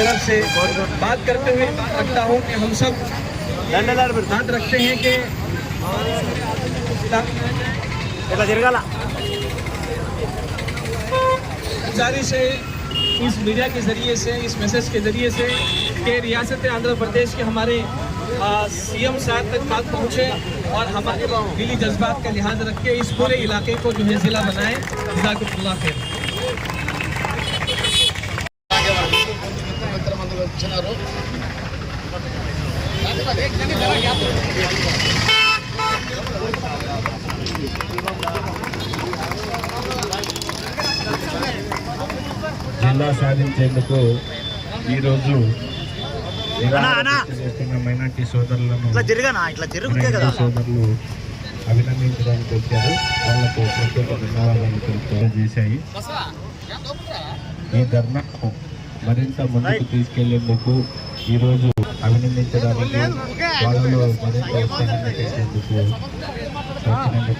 तरफ़ से बात करते हुए रखता हूँ कि हम सब बात रखते हैं कि जारी से इस मीडिया के ज़रिए से इस मैसेज के ज़रिए से कि रियासत आंध्र प्रदेश के हमारे सीएम साहब तक बात पहुँचे और हमारे दिली जज्बात का लिहाज रख के इस पूरे इलाके को जो है ज़िला बनाए। जजाकल्ला खैर। జిల్లా సాధించేందుకు ఈరోజు. చేస్తున్న మైనార్టీ సోదరులను సోదరులు అభినందించడానికి వచ్చారు. వాళ్ళకు ప్రత్యేక ధన్యవాదాలు చేశాయి ఈ ధర్నాకు మరింత ముందుకు తీసుకెళ్ళేందుకు ఈరోజు అభినందించడానికి వాళ్ళలో మరింత ఉత్సాహాన్ని వచ్చినందుకు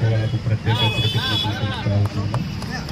వాళ్ళకు ప్రత్యేక కృతజ్ఞతలు తెలుపుతా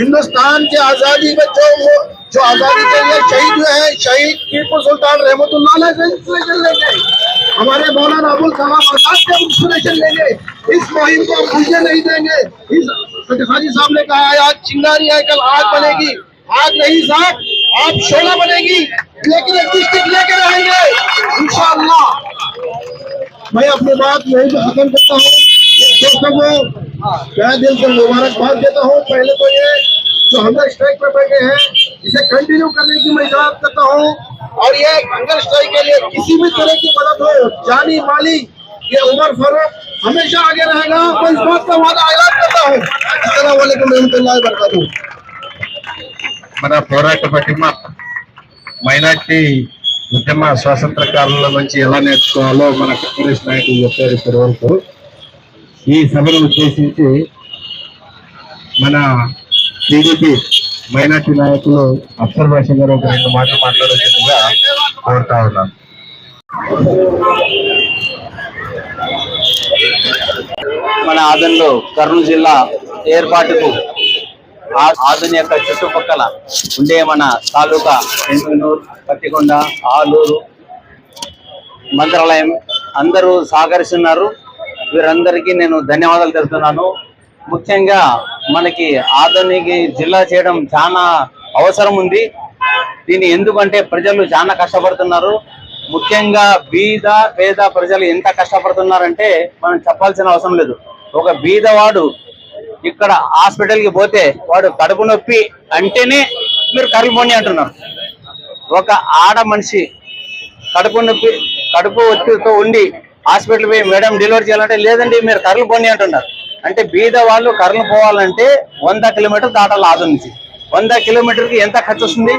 हिंदुस्तान के आज़ादी में जो वो- जो आज़ादी के लिए शहीद हुए हैं, शहीद टीपू सुल्तान रहमतुल्लाह से इंस्पिरेशन लेंगे हमारे मौलाना अबुल कलाम आज़ाद से इंस्पिरेशन लेंगे इस मुहिम को भूलने नहीं देंगे। इस हाजी साहब ने कहा है, आज चिंगारी है, कल आग बनेगी। आग नहीं साहब आप शोला बनेगी। लेकिन एक डिस्ट्रिक्ट लेके रहेंगे इंशाअल्लाह मैं अपनी बात यही खत्म करता हूँ। दोस्तों को मैं दिल से मुबारकबाद देता हूँ पहले तो ये जो हंगर स्ट्राइक पे बैठे हैं इसे कंटिन्यू करने की मैं इजाजत करता हूँ और ये हंगर स्ट्राइक के लिए किसी भी तरह की मदद हो जानी माली ये उमर फारूक हमेशा आगे रहेगा मैं इस बात का वादा ऐलान करता हूँ अस्सलाम वालेकुम रहमतुल्लाहि व बरकातुहू మన పోరాట పటిమ మైనార్టీ ఉద్యమ స్వాతంత్రకారుల నుంచి ఎలా నేర్చుకోవాలో మన కాంగ్రెస్ నాయకులు చెప్పారు ఇప్పటి వరకు ఈ సభను ఉద్దేశించి మన టీడీపీ మైనార్టీ నాయకులు అఫ్సర్ భాష గారు ఒక రెండు మాటలు మాట్లాడాల్సిందిగా కోరుతా ఉన్నాను మన ఆదంలో కర్నూలు జిల్లా ఏర్పాటుకు ఆ- యొక్క చుట్టుపక్కల ఉండే మన తాలూకా ఎంగునూరు పత్తికొండ ఆలూరు మంత్రాలయం అందరూ సహకరిస్తున్నారు. వీరందరికీ నేను ధన్యవాదాలు తెలుపుతున్నాను. ముఖ్యంగా మనకి ఆధునిక జిల్లా చేయడం చాలా అవసరం ఉంది. దీన్ని ఎందుకంటే ప్రజలు చాలా కష్టపడుతున్నారు. ముఖ్యంగా బీద పేద ప్రజలు ఎంత కష్టపడుతున్నారంటే మనం చెప్పాల్సిన అవసరం లేదు. ఒక బీదవాడు ఇక్కడ హాస్పిటల్కి పోతే వాడు కడుపు నొప్పి అంటేనే మీరు కరిగిపోండి అంటున్నారు. ఒక ఆడ మనిషి కడుపు నొప్పి కడుపు ఒత్తిడితో ఉండి హాస్పిటల్ పోయి మేడం డెలివరీ చేయాలంటే లేదండి మీరు కర్రలు పోనీ అంటున్నారు. అంటే బీద వాళ్ళు కర్రలు పోవాలంటే వంద కిలోమీటర్ దాటాలి ఆదు నుంచి. వంద కిలోమీటర్కి ఎంత ఖర్చు వస్తుంది?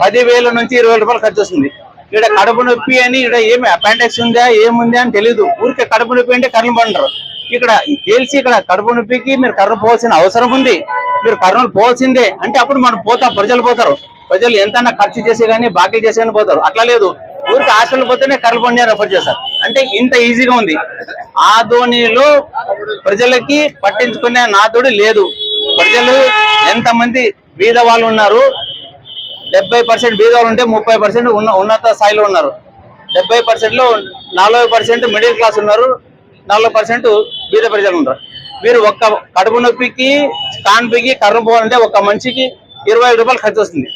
పదివేల నుంచి ఇరవై రూపాయలు ఖర్చు వస్తుంది. ఇక్కడ కడుపు నొప్పి అని ఇక్కడ ఏమి అపెండిక్స్ ఉందా ఏముంది అని తెలియదు ఊరికే కడుపు నొప్పి అంటే కర్రలు పండరు ఇక్కడ తెలిసి ఇక్కడ కడుపు నొప్పికి మీరు కర్ర పోవాల్సిన అవసరం ఉంది. మీరు కర్రలు పోవాల్సిందే. అంటే అప్పుడు మనం పోతా ప్రజలు పోతారు. ప్రజలు ఎంతైనా ఖర్చు చేసి కానీ బాకీ చేసి కానీ పోతారు. అట్లా లేదు. ఊరికి హాస్పిటల్ పోతేనే కర్రలు పండి రెఫర్ చేస్తారు. అంటే ఇంత ఈజీగా ఉంది. ఆ ధోనిలో ప్రజలకి పట్టించుకునే నాదుడు లేదు. ప్రజలు ఎంతమంది బీద వాళ్ళు ఉన్నారు? డెబ్బై పర్సెంట్ బీద వాళ్ళు ఉంటే ముప్పై పర్సెంట్ ఉన్న ఉన్నత స్థాయిలో ఉన్నారు. డెబ్బై పర్సెంట్లో నలభై పర్సెంట్ మిడిల్ క్లాస్ ఉన్నారు. నలభై పర్సెంట్ బీద ప్రజలు ఉన్నారు. మీరు ఒక్క కడుపు నొప్పికి కాన్పికి కర్ర పోవాలంటే ఒక మనిషికి ఇరవై ఐదు రూపాయలు ఖర్చు వస్తుంది.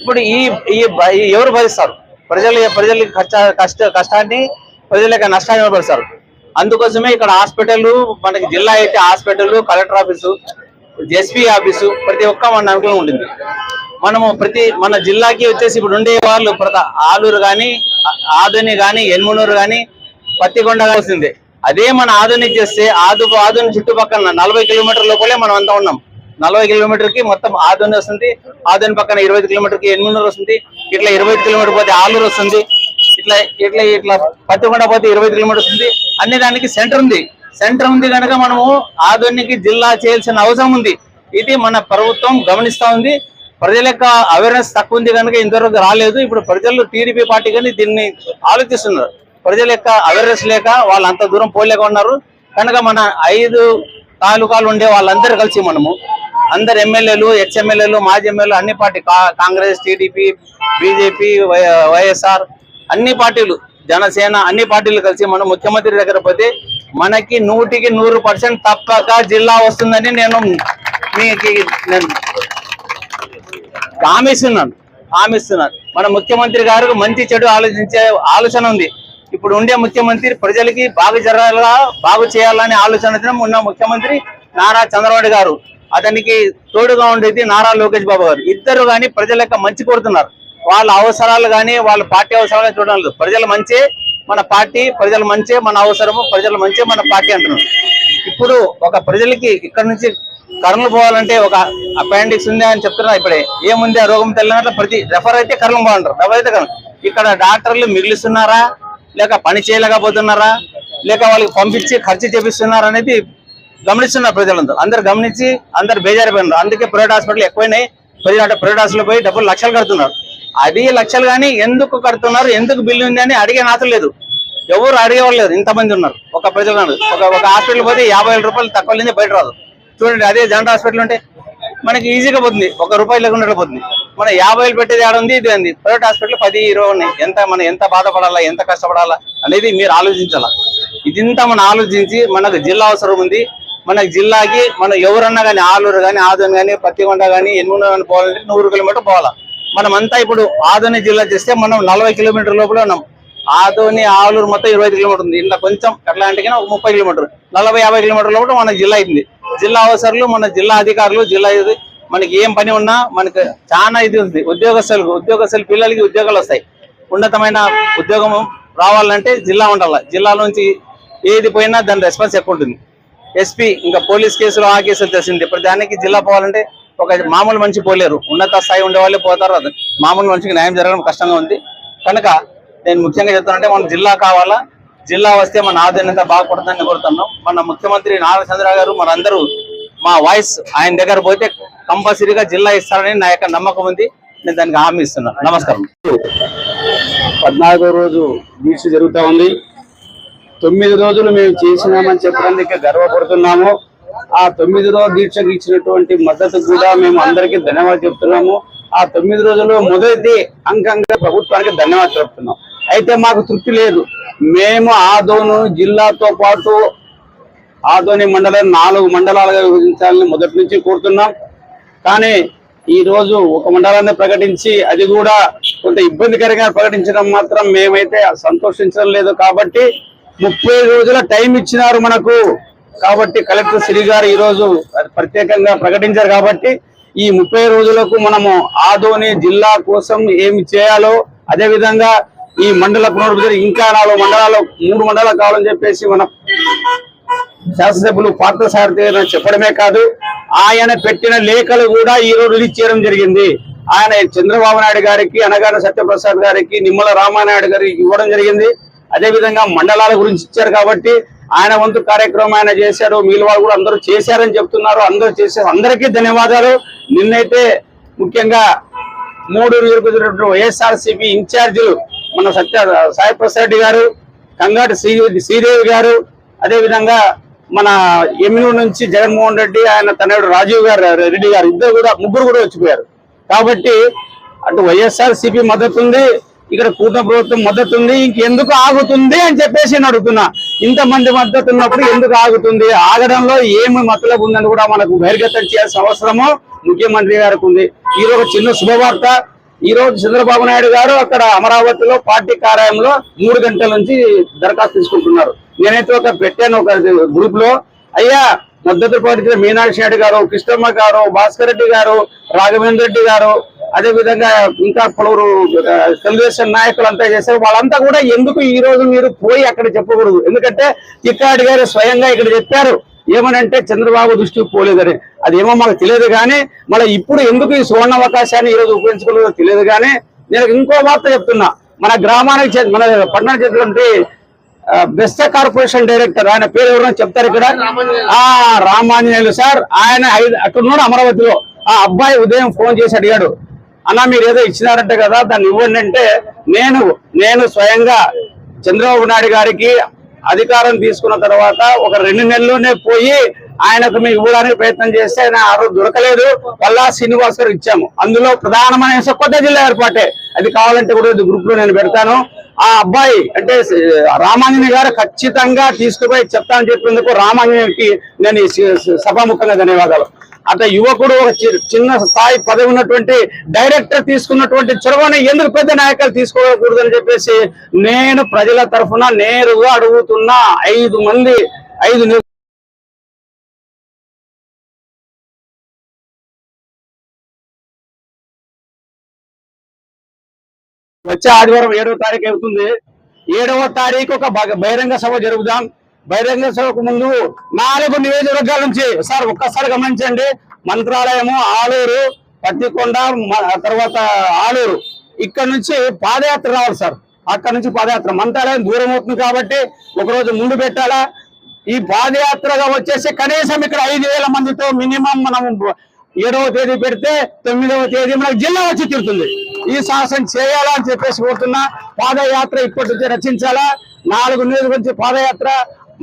ఇప్పుడు ఈ ఈ ఈ ఎవరు భరిస్తారు? ప్రజలు ప్రజల కష్ట కష్ట కష్టాన్ని ప్రజలకు యొక్క నష్టాన్ని అందుకోసమే ఇక్కడ హాస్పిటల్ మనకి జిల్లా అయితే hospital collector office SP office ప్రతి ఒక్క మన అనుకూలంగా ఉంటుంది మనము ప్రతి మన జిల్లాకి వచ్చేసి ఇప్పుడు ఉండే వాళ్ళు ప్రత ఆలూరు కానీ ఆదుని కానీ ఎన్మునూరు కానీ పత్తికొండ వస్తుంది. అదే మన ఆధునిక చేస్తే ఆదు ఆదుని చుట్టుపక్కల నలభై కిలోమీటర్ లోపలే మనం అంతా ఉన్నాం. నలభై కిలోమీటర్కి మొత్తం ఆదుని వస్తుంది ఆదుని పక్కన ఇరవై కిలోమీటర్కి ఎన్మునూరు వస్తుంది ఇట్లా ఇరవై కిలోమీటర్ పోతే ఆలూరు వస్తుంది ఇట్లా ఇట్లా ఇట్లా పత్తికొండ పోతే ఇరవై కిలోమీటర్స్ ఉంది. అన్ని దానికి సెంటర్ ఉంది. సెంటర్ ఉంది కనుక మనము ఆధునిక జిల్లా చేయాల్సిన అవసరం ఉంది. ఇది మన ప్రభుత్వం గమనిస్తా ఉంది. ప్రజల యొక్క అవేర్నెస్ తక్కువ ఉంది కనుక ఇంతవరకు రాలేదు. ఇప్పుడు ప్రజలు టీడీపీ పార్టీ కానీ దీన్ని ఆలోచిస్తున్నారు. ప్రజల యొక్క అవేర్నెస్ లేక వాళ్ళు అంత దూరం పోలేక ఉన్నారు. కనుక మన ఐదు తాలూకాలు ఉండే వాళ్ళందరూ కలిసి మనము అందరు ఎమ్మెల్యేలు హెచ్ఎమ్మెల్యేలు మాజీ ఎమ్మెల్యేలు అన్ని party Congress TDP BJP YSR అన్ని పార్టీలు జనసేన అన్ని పార్టీలు కలిసి మనం ముఖ్యమంత్రి దగ్గర పోతే మనకి నూటికి నూరు పర్సెంట్ తప్పక జిల్లా వస్తుందని నేను మీకు నేను హామీస్తున్నాను హామీస్తున్నాను. మన ముఖ్యమంత్రి గారు మంచి చెడు ఆలోచించే ఆలోచన ఉంది. ఇప్పుడు ఉండే ముఖ్యమంత్రి ప్రజలకి బాగు జరగాలా బాగు చేయాలనే ఆలోచన ఉన్న ముఖ్యమంత్రి నారా చంద్రబాబు గారు. అతనికి తోడుగా ఉండేది నారా లోకేష్ బాబు గారు. ఇద్దరు కానీ ప్రజల మంచి కోరుతున్నారు. వాళ్ళ అవసరాలు కానీ వాళ్ళ పార్టీ అవసరాలు చూడడం లేదు. ప్రజల మంచి మన పార్టీ ప్రజల మంచి మన అవసరము ప్రజల మంచి మన పార్టీ అంటున్నారు. ఇప్పుడు ఒక ప్రజలకి ఇక్కడ నుంచి కర్నూలు పోవాలంటే ఒక అపాండిక్స్ ఉంది అని చెప్తున్నా ఇప్పుడే. ఏముంది ఆ రోగం తెలియనట్లు ప్రతి రెఫర్ అయితే కర్నూలు పోవాలంటారు. రెఫర్ అయితే కర్నూలు. ఇక్కడ డాక్టర్లు మిగిలిస్తున్నారా? లేక పని చేయలేకపోతున్నారా? లేక వాళ్ళకి పంపించి ఖర్చు చేపిస్తున్నారా అనేది గమనిస్తున్నారు ప్రజలందరూ. అందరు గమనించి అందరు బేజారిపోయినారు. అందుకే ప్రైవేట్ హాస్పిటల్ ఎక్కువైనాయి. ప్రజలు ప్రైవేట్ హాస్పిటల్ పోయి డబ్బులు లక్షలు కడుతున్నారు. అది లక్షలు కానీ ఎందుకు కడుతున్నారు ఎందుకు బిల్లు ఉంది అని అడిగే నాతో లేదు. ఎవరు అడిగేవాళ్ళు లేరు. ఇంతమంది ఉన్నారు. ఒక ప్రజలు ఒక ఒక హాస్పిటల్ పోతే యాభై వేల రూపాయలు తక్కువ లేని బయట రాదు. చూడండి అదే జనరల్ హాస్పిటల్ ఉంటే మనకి ఈజీగా పోతుంది. ఒక రూపాయి లేకుండా పోతుంది. మన యాభై వేలు పెట్టేది ఆడ ఉంది ఇది ఉంది. ప్రైవేట్ హాస్పిటల్ పది ఇరవై ఉన్నాయి. ఎంత మనం ఎంత బాధపడాలా ఎంత కష్టపడాలా అనేది మీరు ఆలోచించాలా? ఇదంతా మనం ఆలోచించి మనకు జిల్లా అవసరం ఉంది. మన జిల్లాకి మనం ఎవరన్నా కానీ ఆలూరు కానీ ఆదోని కానీ పత్తికొండ కానీ ఎన్నున్న కానీ పోవాలంటే నూరు కిలోమీటర్ పోవాలా? మనమంతా ఇప్పుడు ఆదోని జిల్లా చేస్తే మనం నలభై కిలోమీటర్ లోపల ఉన్నాం. ఆదోని ఆలూరు మొత్తం ఇరవై కిలోమీటర్ ఉంది. ఇంకా కొంచెం అట్లాంటికి ఒక ముప్పై కిలోమీటర్ నలభై యాభై కిలోమీటర్ లోపల మన జిల్లా అయింది. జిల్లా అవసరాలు మన జిల్లా అధికారులు జిల్లా ఇది మనకి ఏం పని ఉన్నా మనకి చాలా ఇది ఉంది. ఉద్యోగస్తులకు ఉద్యోగస్తులు పిల్లలకి ఉద్యోగాలు వస్తాయి. ఉన్నతమైన ఉద్యోగం రావాలంటే జిల్లా ఉండాలి. జిల్లా నుంచి ఏది పోయినా దాని రెస్పాన్స్ ఎక్కువ ఉంటుంది. ఎస్పీ ఇంకా పోలీస్ కేసులు ఆ కేసులు తెలిసింది. ఇప్పుడు దానికి జిల్లా పోవాలంటే ఒక మామూలు మనిషి పోలేరు. ఉన్నత స్థాయి ఉండేవాళ్ళే పోతారు. అది మామూలు మనిషికి న్యాయం జరగడం కష్టంగా ఉంది. కనుక నేను ముఖ్యంగా చెప్తానంటే మన జిల్లా కావాలా జిల్లా వస్తే మన ఆదాయంతా బాగుపడుతుందని కోరుతున్నాం. మన ముఖ్యమంత్రి నారా చంద్ర గారు మనందరూ మా వాయిస్ ఆయన దగ్గర పోతే కంపల్సరీగా జిల్లా ఇస్తారని నా యొక్క నమ్మకం ఉంది. నేను దానికి హామీ ఇస్తున్నాను నమస్కారం. పద్నాలుగో రోజు దీక్ష జరుగుతూ ఉంది. తొమ్మిది రోజులు మేము చేసినామని చెప్పడానికి గర్వపడుతున్నాము. ఆ తొమ్మిది రోజు దీక్షకు ఇచ్చినటువంటి మద్దతు కూడా మేము అందరికీ ధన్యవాదాలు చెప్తున్నాము. ఆ తొమ్మిది రోజుల్లో మొదటి అంకంగా ప్రభుత్వానికి ధన్యవాదాలు చెప్తున్నాం. అయితే మాకు తృప్తి లేదు. మేము ఆదోను జిల్లాతో పాటు ఆదోని మండలం నాలుగు మండలాలుగా విభజించాలని మొదటి నుంచి కోరుతున్నాం. కానీ ఈ రోజు ఒక మండలాన్ని ప్రకటించి అది కూడా కొంత ఇబ్బందికరంగా ప్రకటించడం మాత్రం మేమైతే సంతోషించడం లేదు కాబట్టి ముప్పై రోజుల టైం ఇచ్చినారు మనకు. కాబట్టి కలెక్టర్ శ్రీ గారు ఈరోజు ప్రత్యేకంగా ప్రకటించారు కాబట్టి ఈ ముప్పై రోజులకు మనము ఆదోని జిల్లా కోసం ఏమి చేయాలో అదేవిధంగా ఈ మండల పునరుద్ధరణ ఇంకా నాలుగు మండలాలు మూడు మండలాలు కావాలని చెప్పేసి మన శాసనసభ్యులు పార్థసారథి గారు చెప్పడమే కాదు ఆయన పెట్టిన లేఖలు కూడా ఈ రోజు రిలీజ్ చేయడం జరిగింది. ఆయన చంద్రబాబు నాయుడు గారికి అనగాన సత్యప్రసాద్ గారికి నిమ్మల రామానాయుడు గారికి ఇవ్వడం జరిగింది. అదే విధంగా మండలాల గురించి ఇచ్చారు కాబట్టి ఆయన వంతు కార్యక్రమం ఆయన చేశారు. మీలు వాళ్ళు కూడా అందరూ చేశారని చెప్తున్నారు. అందరూ చేశారు అందరికీ ధన్యవాదాలు. నిన్నైతే ముఖ్యంగా మూడు నియోజకవర్గ వైఎస్ఆర్సీపీ ఇన్ఛార్జీలు మన సత్య సాయి ప్రసాద్ రెడ్డి గారు కంగాటి శ్రీ శ్రీదేవి గారు అదే విధంగా మన ఎమ్మెల్యే నుంచి జగన్మోహన్ రెడ్డి ఆయన తనయుడు రాజీవ్ గారు రెడ్డి గారు ఇద్దరు కూడా ముగ్గురు కూడా వచ్చిపోయారు. కాబట్టి అటు వైఎస్ఆర్ సిపి మద్దతు ఉంది. ఇక్కడ కూటమి ప్రభుత్వం మద్దతు ఉంది ఇంకెందుకు ఆగుతుంది అని చెప్పేసి నేను అడుగుతున్నా. ఇంతమంది మద్దతు ఉన్నప్పుడు ఎందుకు ఆగుతుంది? ఆగడంలో ఏమి మతలబు ఉందని కూడా మనకు బహిర్గతం చేయాల్సిన అవసరము ముఖ్యమంత్రి గారికి ఉంది. ఈ రోజు చిన్న శుభవార్త. ఈ రోజు చంద్రబాబు నాయుడు గారు అక్కడ అమరావతిలో పార్టీ కార్యాలయంలో మూడు గంటల నుంచి దరఖాస్తు తీసుకుంటున్నారు. నేనైతే ఒక పెట్టాను ఒక గ్రూప్లో అయ్యా మద్దతు పార్టీ మీనాక్షి నాయుడు గారు కృష్ణమ్మ గారు భాస్కర్ రెడ్డి గారు రాఘవేంద్ర రెడ్డి గారు అదే విధంగా ఇంకా పలువురు తెలుగుదేశం నాయకులు అంతా చేశారు? వాళ్ళంతా కూడా ఎందుకు ఈ రోజు మీరు పోయి అక్కడ చెప్పకూడదు? ఎందుకంటే చిక్కాడి గారు స్వయంగా ఇక్కడ చెప్పారు ఏమనంటే చంద్రబాబు దృష్టికి పోలేదని. అదేమో మాకు తెలియదు కానీ మళ్ళీ ఇప్పుడు ఎందుకు ఈ సువర్ణ అవకాశాన్ని ఈ రోజు ఉపయోగించుకోలేదో తెలియదు కానీ నేను ఇంకో వార్త చెప్తున్నా. మన గ్రామానికి మన పట్టణానికి చెందినటువంటి బెస్ట్ కార్పొరేషన్ డైరెక్టర్ ఆయన పేరు ఎవరైనా చెప్తారు ఇక్కడ? ఆ రామాంజనేయులు సార్. ఆయన ఐదు అక్కడ ఉన్నాడు అమరావతిలో. ఆ అబ్బాయి ఉదయం ఫోన్ చేసి అడిగాడు అన్న మీరు ఏదో ఇచ్చినారంట కదా దాన్ని ఇవ్వండి అంటే నేను నేను స్వయంగా చంద్రబాబు నాయుడు గారికి అధికారం తీసుకున్న తర్వాత ఒక రెండు నెలల్లోనే పోయి ఆయనకు మేము ఇవ్వడానికి ప్రయత్నం చేస్తే ఆయన ఆ రోజు దొరకలేదు. మళ్ళా శ్రీనివాస్ గారు ఇచ్చాము. అందులో ప్రధానమైన కొత్త జిల్లా ఏర్పాటే. అది కావాలంటే కూడా గ్రూప్లో నేను పెడతాను. ఆ అబ్బాయి అంటే రామాంజనే గారు ఖచ్చితంగా తీసుకుపోయి చెప్తానని చెప్పేందుకు రామాంజనేయుకి నేను ఈ సభాముఖంగా ధన్యవాదాలు. అట్లా యువకుడు ఒక చిన్న స్థాయి పదవి ఉన్నటువంటి డైరెక్టర్ తీసుకున్నటువంటి చొరవని ఎందుకు పెద్ద నాయకులు తీసుకోకూడదని చెప్పేసి నేను ప్రజల తరఫున నేరుగా అడుగుతున్నా ఐదు మంది ఐదు వచ్చే ఆదివారం ఏడవ తారీఖు అవుతుంది. ఏడవ తారీఖు ఒక బహిరంగ సభ జరుగుదాం బహిరంగ సభకు ముందు నాలుగు నియోజకవర్గాల నుంచి సార్ ఒక్కసారి గమనించండి. మంత్రాలయము ఆలూరు పత్తికొండ మ- తర్వాత ఆలూరు. ఇక్కడ నుంచి పాదయాత్ర రావాలి సార్. అక్కడ నుంచి పాదయాత్ర. మంత్రాలయం దూరం అవుతుంది కాబట్టి ఒకరోజు ముందు పెట్టాలా? ఈ పాదయాత్రగా వచ్చేసి కనీసం ఇక్కడ ఐదు వేల మందితో మినిమం మనం ఏడవ తేదీ పెడితే తొమ్మిదవ తేదీ మనకు జిల్లా వచ్చి తిరుగుతుంది ఈ సాహసం చేయాలా అని చెప్పేసి కోరుతున్నా. పాదయాత్ర ఇప్పటి నుంచి రచించాలా? నాలుగు నియోజకవర్గం నుంచి పాదయాత్ర.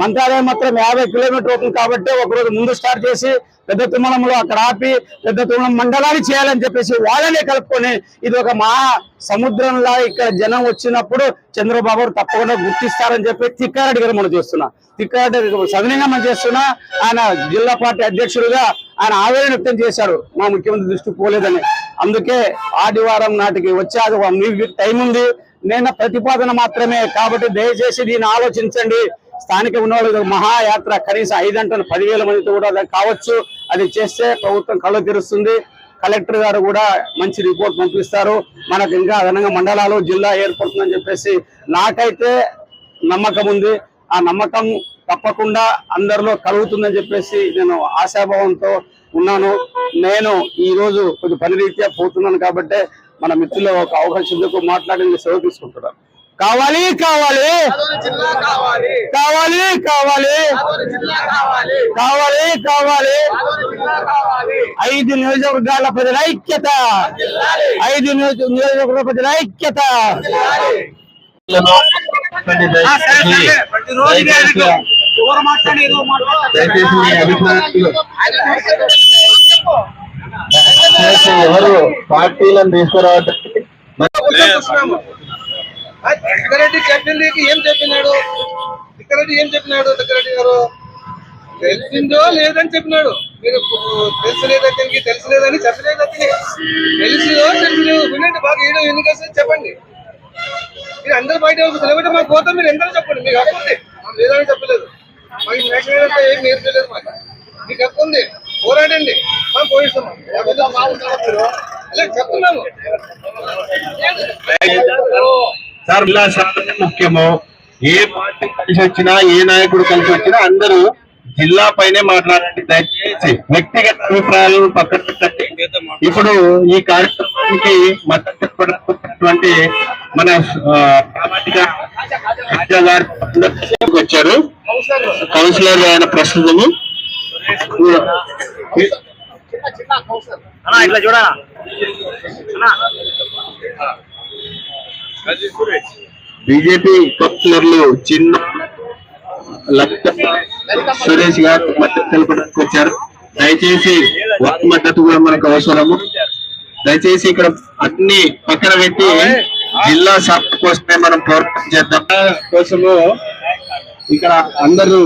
మంత్రాలయం మాత్రం యాభై కిలోమీటర్ అవుతుంది కాబట్టి ఒకరోజు ముందు స్టార్ట్ చేసి పెద్ద తుమ్మలంలో అక్కడ ఆపి పెద్ద తుమ్మలం మండలాన్ని చేయాలని చెప్పేసి వాళ్ళనే కలుపుకొని ఇది ఒక మహా సముద్రంలా ఇక్కడ జనం వచ్చినప్పుడు చంద్రబాబు గారు తప్పకుండా గుర్తిస్తారని చెప్పి తిక్కారెడ్డి గారు మనం చేస్తున్నా. తిక్కారెడ్డి గారు సవినయంగా మనం చేస్తున్నా. ఆయన జిల్లా పార్టీ అధ్యక్షుడిగా ఆయన ఆవేదన వ్యక్తం చేశారు. మా ముఖ్యమంత్రి దృష్టి పోలేదని. అందుకే ఆదివారం నాటికి వచ్చే అది టైం ఉంది. నేను ప్రతిపాదన మాత్రమే కాబట్టి దయచేసి దీన్ని ఆలోచించండి. స్థానిక ఉన్నవాళ్ళు మహాయాత్ర. కనీసం ఐదంటలు పదివేల మందితో కూడా కావచ్చు. అది చేస్తే ప్రభుత్వం కళ్ళు తెరుస్తుంది. కలెక్టర్ గారు కూడా మంచి రిపోర్ట్ పంపిస్తారు. మనకు ఇంకా అదనంగా మండలాలు జిల్లా ఏర్పడుతుందని చెప్పేసి నాకైతే నమ్మకం ఉంది. ఆ నమ్మకం తప్పకుండా అందరిలో కలుగుతుందని చెప్పేసి నేను ఆశాభావంతో ఉన్నాను. నేను ఈ రోజు కొంచెం పని రీత్యా పోతున్నాను కాబట్టి మన మిత్రులు ఒక అవకాశం ఎందుకు మాట్లాడి సెలవు తీసుకుంటున్నాను. కావాలి కావాలి. కావాలి. కావాలి కావాలి. కావాలి. ఐదు నియోజకవర్గాల ప్రజల ఐక్యత. ఐదు నియోజక నియోజకవర్గ ప్రజల ఐక్యత. ఎవరు పార్టీలను తీసుకురావడానికి తిక్కరెడ్డి చెప్పింది ఏం చెప్పినాడు? తిక్కరెడ్డి ఏం చెప్పినాడు తిక్కరెడ్డి గారు? తెలిసిందో లేదని చెప్పినాడు. మీరు తెలిసలేదు అతనికి తెలిసలేదని చెప్పలేదు తెలిసిందో తెలిసిదో తెలిసలేదు. వినండి బాగా ఏడో ఎన్నికేసి చెప్పండి. మీరు అందరు బయట సెలబ్రిటీ మాకు పోతాం మీరు ఎందరూ చెప్పండి. మీకు హక్కు ఉంది. లేదని చెప్పలేదు. మాకు నేషనల్ అంతా ఏం నేర్పలేదు మాకు. మీకు హక్కు ఉంది. పోరాడండి. మనం పోయిస్తాం చెప్తున్నాము. సార్ ఇలా సాధన ముఖ్యము. ఏ పార్టీ కలిసి వచ్చినా ఏ నాయకుడు కలిసి వచ్చినా అందరూ జిల్లా పైనే మాట్లాడండి. దయచేసి వ్యక్తిగత అభిప్రాయాలను పక్కన పెట్టండి. ఇప్పుడు ఈ కార్యక్రమానికి మద్దతు చెప్పడానికి మన సామాజిక వచ్చారు. కౌన్సిలర్ ఆయన ప్రస్తుతము. ఇట్లా బీజేపీ కౌన్సిలర్లు చిన్న లలితమ్మ, సురేష్ గారు మద్దతు తెలపడానికి వచ్చారు. దయచేసి వారి మద్దతు కూడా మనకు అవసరము. దయచేసి ఇక్కడ అన్ని పక్కన పెట్టి జిల్లా సభ కోసమే మనం పోరాటం చేద్దాం. కోసము ఇక్కడ అందరూ